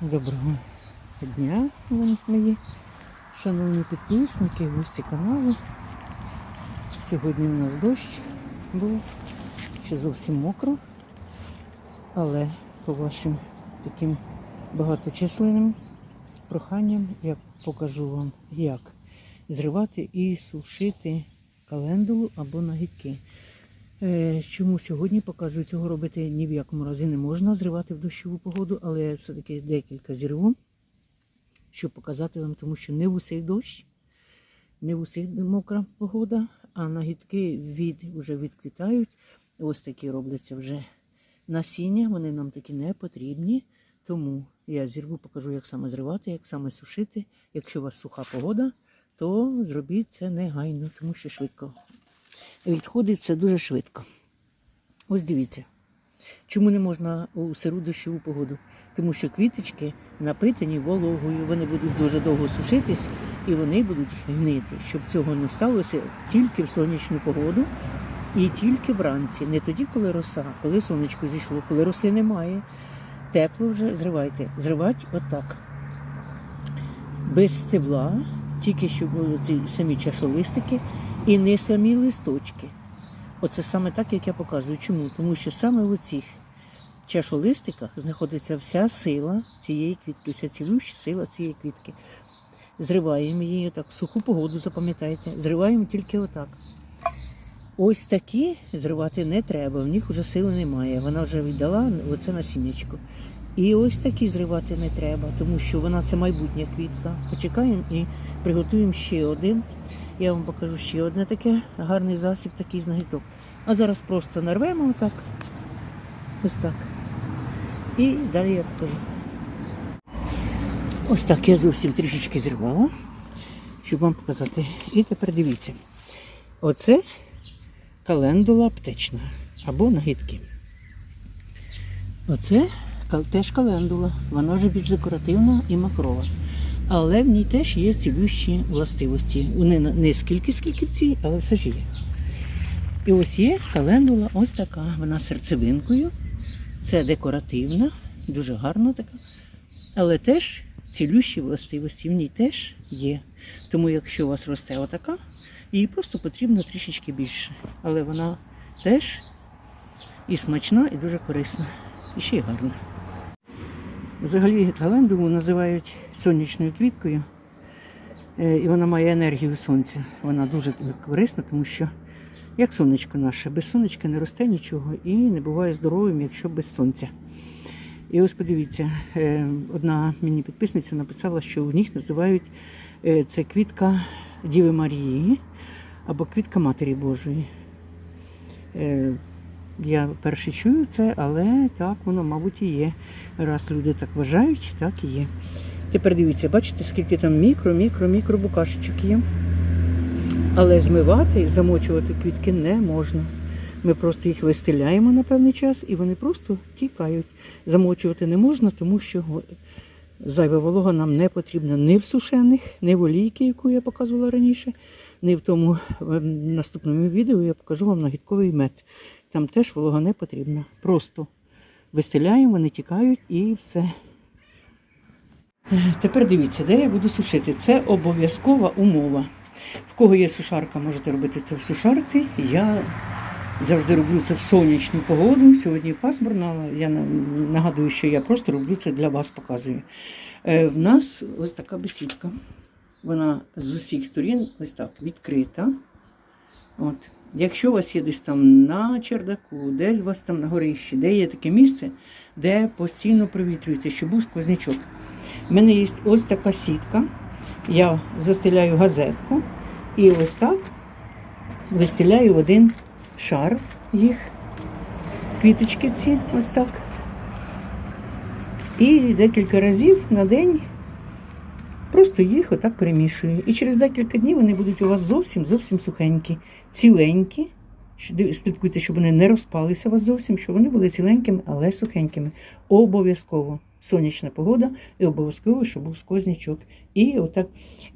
Доброго дня, мої шановні підписники, гості каналу. Сьогодні у нас дощ був, ще зовсім мокро, але по вашим таким багаточисленним проханням я покажу вам, як зривати і сушити календулу або нагідки. Е, Чому сьогодні показую цього робити ні в якому разі не можна зривати в дощову погоду, але все-таки декілька зірву, щоб показати вам, тому що не в усіх дощ, не в усіх мокра погода, а нагідки від, вже відквітають. Ось такі робляться вже насіння, вони нам такі не потрібні. Тому я зірву, покажу, як саме зривати, як саме сушити. Якщо у вас суха погода, то зробіть це негайно, тому що швидко відходить це дуже швидко. Ось дивіться, чому не можна у сиру дощову погоду? Тому що квіточки напитані вологою, вони будуть дуже довго сушитись і вони будуть гнити. Щоб цього не сталося тільки в сонячну погоду і тільки вранці. Не тоді, коли роса, коли сонечко зійшло, коли роси немає. Тепло вже зривайте. Зривати отак. Без стебла, тільки щоб були ці самі чашолистики і не самі листочки. Оце саме так, як я показую. Чому? Тому що саме в цих чашолистиках знаходиться вся сила цієї квітки, вся цілюща сила цієї квітки. Зриваємо її отак, в суху погоду, запам'ятайте. Зриваємо тільки отак. Ось такі зривати не треба, в них вже сили немає. Вона вже віддала оце насіннячко. І ось такі зривати не треба, тому що вона це майбутня квітка. Почекаємо і приготуємо ще один. Я вам покажу ще одне таке гарний засіб, такий знагідок. А зараз просто нарвемо отак. Ось так. І далі я покажу. Ось так я зовсім трішечки зірвала, щоб вам показати. І тепер дивіться. Оце календула аптечна або нагідки. Оце теж календула, вона вже більш декоративна і макрова. Але в ній теж є цілющі властивості. Вони не скільки, скільки в цій, але все ж є. І ось є календула, ось така, вона серцевинкою. Це декоративна, дуже гарна така. Але теж цілющі властивості в ній теж є. Тому якщо у вас росте отака, їй просто потрібно трішечки більше. Але вона теж і смачна, і дуже корисна. І ще й гарна. Взагалі календулу називають сонячною квіткою, Е, і вона має енергію сонця. Вона дуже корисна, тому що як сонечко наше, без сонечка не росте нічого і не буває здоровим, якщо без сонця. І ось подивіться, е, одна мені підписниця написала, що у них називають е, це квітка Діви Марії або квітка Матері Божої. Я перше чую це, але так воно, мабуть, і є. Раз люди так вважають, так і є. Тепер дивіться, бачите, скільки там мікро, мікро, мікро букашечок є. Але змивати замочувати квітки не можна. Ми просто їх вистеляємо на певний час і вони просто тікають. Замочувати не можна, тому що зайва волога нам не потрібна ні в сушених, ні в олійки, яку я показувала раніше, ні в тому в наступному відео я покажу вам нагідковий мед. Там теж волога не потрібна. Просто вистеляємо, вони тікають і все. Е, Тепер дивіться, де я буду сушити. Це обов'язкова умова. В кого є сушарка, можете робити це в сушарці. Я завжди роблю це в сонячну погоду. Сьогодні пасмурно. Я нагадую, що я просто роблю це для вас, показую. Е, В нас ось така бесідка. Вона з усіх сторін ось так відкрита. От. Якщо у вас є десь там на чердаку, десь у вас там на горищі, де є таке місце, де постійно провітрюється, щоб був сквознячок. У мене є ось така сітка. Я застеляю газетку і ось так вистеляю в один шар їх, квіточки ці, ось так. І декілька разів на день просто їх отак перемішую. І через декілька днів вони будуть у вас зовсім зовсім сухенькі, ціленькі. Слідкуйте, щоб вони не розпалися у вас зовсім, щоб вони були ціленькими, але сухенькими. Обов'язково сонячна погода і обов'язково, щоб був сквознячок. І отак.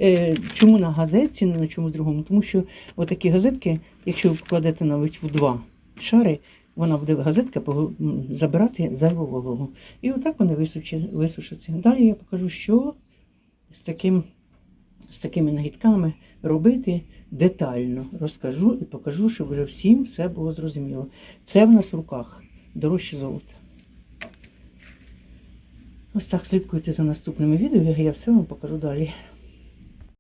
Е, чому на газетці, не на чомусь другому? Тому що отакі газетки, якщо ви вкладете навіть в два шари, Вона буде газетка забирати зайву. І отак вони висушаться. Далі я покажу, що з, таким, з такими нагідками робити детально. Розкажу і покажу, щоб вже всім все було зрозуміло. Це в нас в руках дорожче золота. Ось так слідкуйте за наступними відео, я все вам покажу далі.